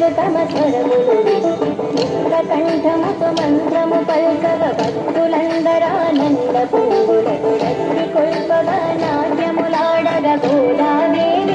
శ్రోతలు తమ స్వరములు మంత్రము పల్కవ భక్తులందరానంద పూలతో రక్తి కొల్పగా నాట్యములాడగ గోదాదేవి